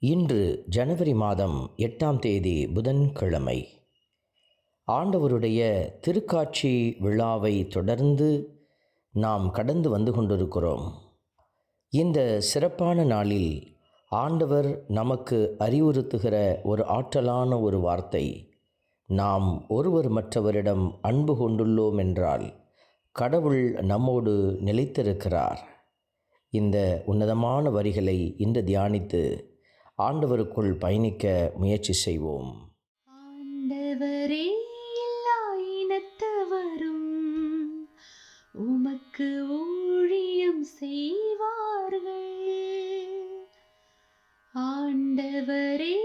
இன்று ஜனவரி மாதம் எட்டாம் தேதி புதன்கிழமை. ஆண்டவருடைய திருக்காட்சி விழாவை தொடர்ந்து நாம் கடந்து வந்து கொண்டிருக்கிறோம். இந்த சிறப்பான நாளில் ஆண்டவர் நமக்கு அறிவுறுத்துகிற ஒரு ஆற்றலான ஒரு வார்த்தை நாம் ஒருவர் மற்றவரிடம் அன்பு கொண்டுள்ளோம் என்றால் கடவுள் நம்மோடு நிலைத்திருக்கிறார். இந்த உன்னதமான வரிகளை இன்று தியானித்து ஆண்டவருக்குள் பயணிக்க முயற்சி செய்வோம். ஆண்டவரே எல்லா இனத்தவரும் உமக்கு ஊழியம் செய்வார்கள். ஆண்டவரே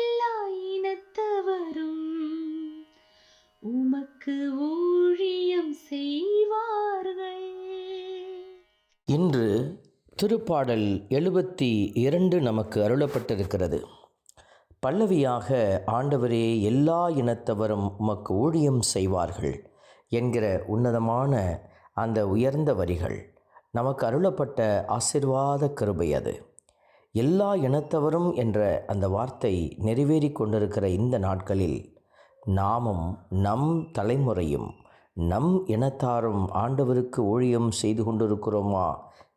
எல்லா இனத்தவரும் உமக்கு ஊழியம் செய்வார்கள். இன்று திருப்பாடல் எழுபத்தி இரண்டு நமக்கு அருளப்பட்டிருக்கிறது. பல்லவியாக ஆண்டவரே எல்லா இனத்தவரும் உமக்கு ஊழியம் செய்வார்கள் என்கிற உன்னதமான அந்த உயர்ந்த வரிகள். நமக்கு அருளப்பட்ட ஆசிர்வாத கிருபை அது. எல்லா இனத்தவரும் என்ற அந்த வார்த்தை நிறைவேறி கொண்டிருக்கிற இந்த நாட்களில் நாமும் நம் தலைமுறையும் நம் இனத்தாரும் ஆண்டவருக்கு ஊழியம் செய்து கொண்டிருக்கிறோமா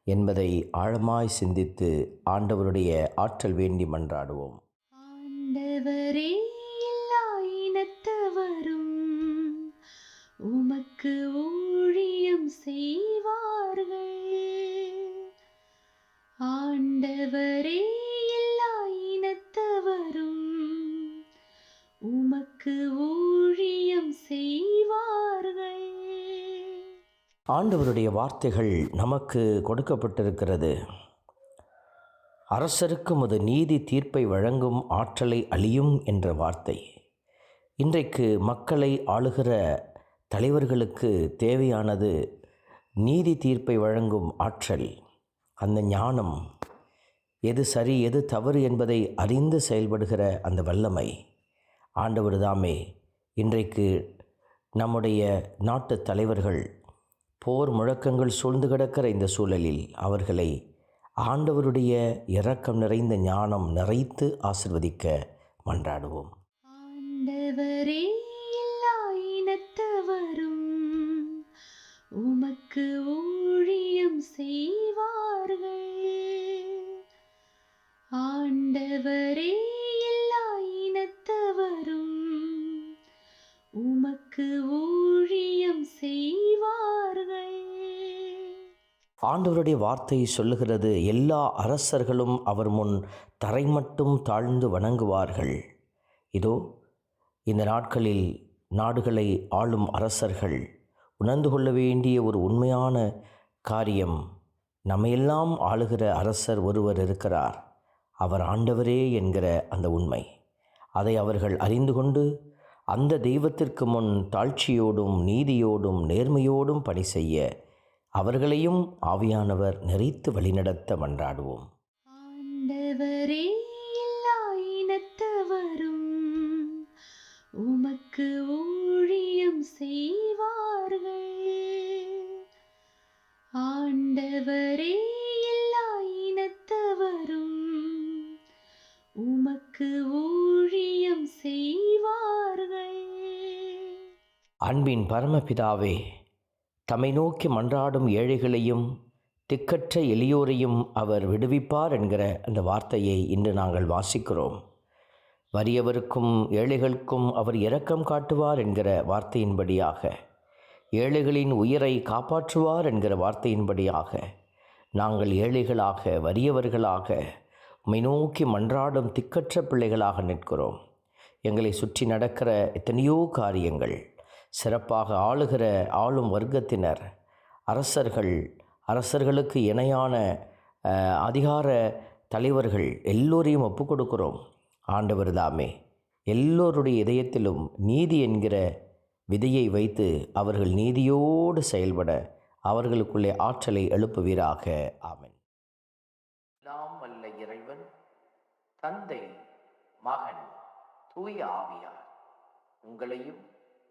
என்பதை ஆழமாய் சிந்தித்து ஆண்டவருடைய ஆற்றல் வேண்டி மன்றாடுவோம். ஆண்டவரே எல்லா இனத்தவரும் உமக்கு ஊழியம் செய்வார்கள். ஆண்டவரே ஆண்டவருடைய வார்த்தைகள் நமக்கு கொடுக்கப்பட்டிருக்கிறது. அரசருக்கும் அது நீதி தீர்ப்பை வழங்கும் ஆற்றலை அழியும் என்ற வார்த்தை. இன்றைக்கு மக்களை ஆளுகிற தலைவர்களுக்கு தேவையானது நீதி தீர்ப்பை வழங்கும் ஆற்றல். அந்த ஞானம் எது சரி எது தவறு என்பதை அறிந்து செயல்படுகிற அந்த வல்லமை. ஆண்டவர் தாமே இன்றைக்கு நம்முடைய நாட்டு தலைவர்கள் போர் முழக்கங்கள் சூழ்ந்து கிடக்கிற இந்த சூழலில் அவர்களை ஆண்டவருடைய இரக்கம் நிறைந்த ஞானம் நிறைத்து ஆசிர்வதிக்க மன்றாடுவோம். ஆண்டவரே எல்லா இனத்தவரும் உமக்கு ஊழியம் செய்வார்கள். ஆண்டவரே எல்லா இனத்தவரும் உமக்கு ஊ ஆண்டவருடைய வார்த்தை சொல்லுகிறது எல்லா அரசர்களும் அவர் முன் தரை மட்டும் தாழ்ந்து வணங்குவார்கள். இதோ இந்த நாட்களில் நாடுகளை ஆளும் அரசர்கள் உணர்ந்து கொள்ள வேண்டிய ஒரு உண்மையான காரியம் நம்மையெல்லாம் ஆளுகிற அரசர் ஒருவர் இருக்கிறார். அவர் ஆண்டவரே என்கிற அந்த உண்மை. அதை அவர்கள் அறிந்து கொண்டு அந்த தெய்வத்திற்கு முன் தாழ்ச்சியோடும் நீதியோடும் நேர்மையோடும் பணி செய்ய அவர்களையும் ஆவியானவர் நிறைத்து வழிநடத்த மன்றாடுவோம். ஆண்டவரே எல்லா இனத்தவரும் உமக்கு ஊழியம் செய்வார்கள். ஆண்டவரே எல்லா இனத்தவரும் உமக்கு ஊழியம் செய்வார்கள். அன்பின் பரமபிதாவே தம்மை நோக்கி மன்றாடும் ஏழைகளையும் திக்கற்ற எளியோரையும் அவர் விடுவிப்பார் என்கிற அந்த வார்த்தையை இன்று நாங்கள் வாசிக்கிறோம். வறியவருக்கும் ஏழைகளுக்கும் அவர் இரக்கம் காட்டுவார் என்கிற வார்த்தையின்படியாக ஏழைகளின் உயிரை காப்பாற்றுவார் என்கிற வார்த்தையின்படியாக நாங்கள் ஏழைகளாக வறியவர்களாக உம்மை நோக்கி மன்றாடும் திக்கற்ற பிள்ளைகளாக நிற்கிறோம். எங்களை சுற்றி நடக்கிற எத்தனையோ காரியங்கள் சிறப்பாக ஆளுகிற ஆளும் வர்க்கத்தினர். அரசர்கள் அரசர்களுக்கு இணையான அதிகார தலைவர்கள் எல்லோரையும் ஒப்புக் கொடுக்கிறோம் ஆண்டவர் தாமே எல்லோருடைய இதயத்திலும் நீதி என்கிற விதையை வைத்து அவர்கள் நீதியோடு செயல்பட அவர்களுக்குள்ளே ஆற்றலை எழுப்புவீராக. ஆமன். நாம் அல்ல இறைவன் தந்தை மகன் தூய ஆவியார் உங்களையும்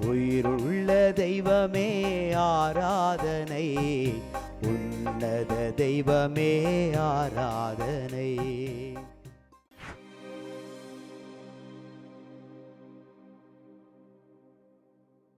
உயிருள்ள தெய்வமே ஆராதனை. உன்னத தெய்வமே ஆராதனை.